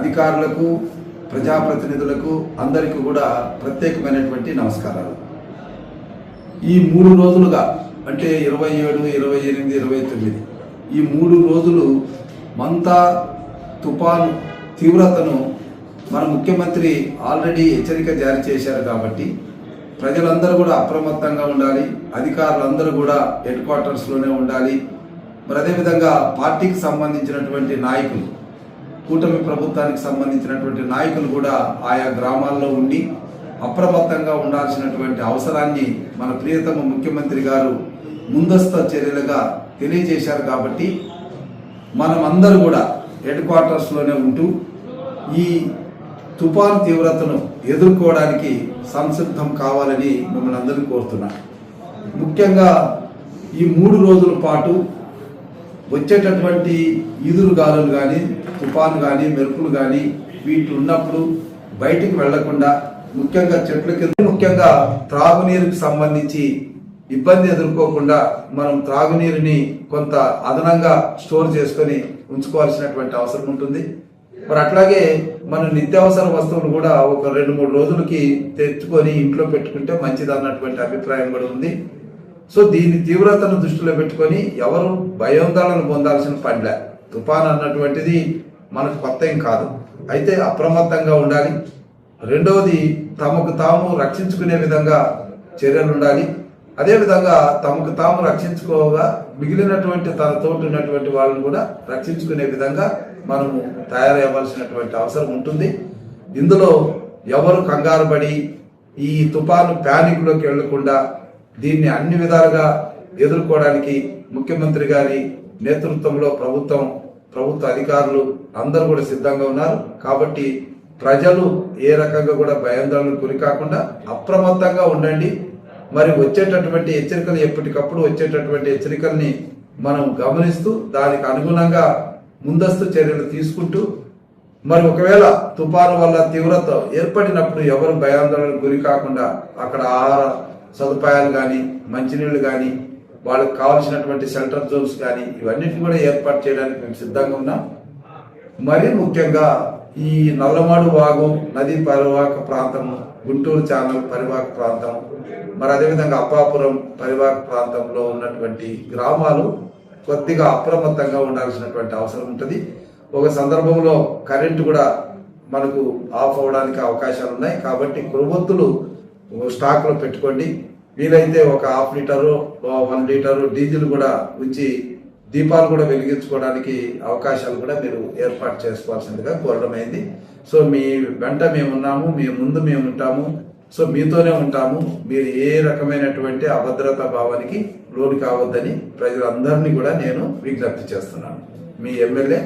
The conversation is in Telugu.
అధికారులకు ప్రజాప్రతినిధులకు అందరికీ కూడా ప్రత్యేకమైనటువంటి నమస్కారాలు. ఈ మూడు రోజులుగా అంటే ఇరవై ఏడు ఇరవై ఎనిమిది ఇరవై తొమ్మిది ఈ మూడు రోజులు మంతా తుఫాను తీవ్రతను మన ముఖ్యమంత్రి ఆల్రెడీ హెచ్చరిక జారీ చేశారు కాబట్టి ప్రజలందరూ కూడా అప్రమత్తంగా ఉండాలి అధికారులందరూ కూడా హెడ్ క్వార్టర్స్లోనే ఉండాలి. మరి అదేవిధంగా పార్టీకి సంబంధించినటువంటి నాయకులు కూటమి ప్రభుత్వానికి సంబంధించినటువంటి నాయకులు కూడా ఆయా గ్రామాల్లో ఉండి అప్రమత్తంగా ఉండాల్సినటువంటి అవసరాన్ని మన ప్రియతమ ముఖ్యమంత్రి గారు ముందస్తు చర్యలుగా తెలియజేశారు కాబట్టి మనం అందరూ కూడా హెడ్ క్వార్టర్స్లోనే ఉంటూ ఈ తుఫాన్ తీవ్రతను ఎదుర్కోవడానికి సంసిద్ధం కావాలని మిమ్మల్ని అందరినీ కోరుతున్నాను. ముఖ్యంగా ఈ మూడు రోజుల పాటు వచ్చేటటువంటి ఈదురుగాలులు కానీ తుఫాను కానీ మెరుపులు కానీ వీటి ఉన్నప్పుడు బయటికి వెళ్ళకుండా ముఖ్యంగా చెట్ల కింద ముఖ్యంగా త్రాగునీరుకి సంబంధించి ఇబ్బంది ఎదుర్కోకుండా మనం త్రాగునీరుని కొంత అదనంగా స్టోర్ చేసుకొని ఉంచుకోవాల్సినటువంటి అవసరం ఉంటుంది. మరి అట్లాగే మన నిత్యావసర వస్తువులు కూడా ఒక రెండు మూడు రోజులకి తెచ్చుకొని ఇంట్లో పెట్టుకుంటే మంచిది అన్నటువంటి అభిప్రాయం కూడా ఉంది. సో దీని తీవ్రతను దృష్టిలో పెట్టుకొని ఎవరు భయోందోళన పొందాల్సిన పనిలే తుఫాన్ అన్నటువంటిది మనకు కొత్త ఏం కాదు. అయితే అప్రమత్తంగా ఉండాలి. రెండవది తమకు తాము రక్షించుకునే విధంగా చర్యలు ఉండాలి. అదేవిధంగా తమకు తాము రక్షించుకోగా మిగిలినటువంటి తన తోటి ఉన్నటువంటి వాళ్ళని కూడా రక్షించుకునే విధంగా మనము తయారవ్వాల్సినటువంటి అవసరం ఉంటుంది. ఇందులో ఎవరు కంగారు పడి ఈ తుఫాను ప్యానిక్లోకి వెళ్ళకుండా దీన్ని అన్ని విధాలుగా ఎదుర్కోవడానికి ముఖ్యమంత్రి గారి నేతృత్వంలో ప్రభుత్వం ప్రభుత్వ అధికారులు అందరూ కూడా సిద్ధంగా ఉన్నారు. కాబట్టి ప్రజలు ఏ రకంగా కూడా భయాందోళనకు గురి కాకుండా అప్రమత్తంగా ఉండండి. మరి వచ్చేటటువంటి హెచ్చరికలు ఎప్పటికప్పుడు వచ్చేటటువంటి హెచ్చరికల్ని మనం గమనిస్తూ దానికి అనుగుణంగా ముందస్తు చర్యలు తీసుకుంటూ మరి ఒకవేళ తుఫాను వల్ల తీవ్రత ఏర్పడినప్పుడు ఎవరు భయాందోళనకు గురి కాకుండా అక్కడ ఆహార సదుపాయాలు కానీ మంచినీళ్ళు కానీ వాళ్ళకి కావాల్సినటువంటి సెంటర్ జోన్స్ కానీ ఇవన్నిటిని కూడా ఏర్పాటు చేయడానికి మేము సిద్ధంగా ఉన్నాం. మరీ ముఖ్యంగా ఈ నల్లమాడు వాగు నదీ పరివాహక ప్రాంతము గుంటూరు ఛానల్ పరివాహక ప్రాంతం మరి అదేవిధంగా అప్పాపురం పరివాహక ప్రాంతంలో ఉన్నటువంటి గ్రామాలు కొద్దిగా అప్రమత్తంగా ఉండాల్సినటువంటి అవసరం ఉంటుంది. ఒక సందర్భంలో కరెంటు కూడా మనకు ఆఫ్ అవడానికి అవకాశాలు ఉన్నాయి కాబట్టి కొవ్వొత్తులు స్టాక్లో పెట్టుకోండి. వీలైతే ఒక half litre one litre diesel కూడా ఉంచి దీపాలు కూడా వెలిగించుకోవడానికి అవకాశాలు కూడా మీరు ఏర్పాటు చేసుకోవాల్సిందిగా కోరడమైంది సో మీ వెంట మేము ఉన్నాము మీ ముందు మేము ఉంటాము. సో మీతోనే ఉంటాము. మీరు ఏ రకమైనటువంటి అభద్రతా భావానికి లోను కావద్దని ప్రజలందరినీ కూడా నేను విజ్ఞప్తి చేస్తున్నాను. మీ ఎమ్మెల్యే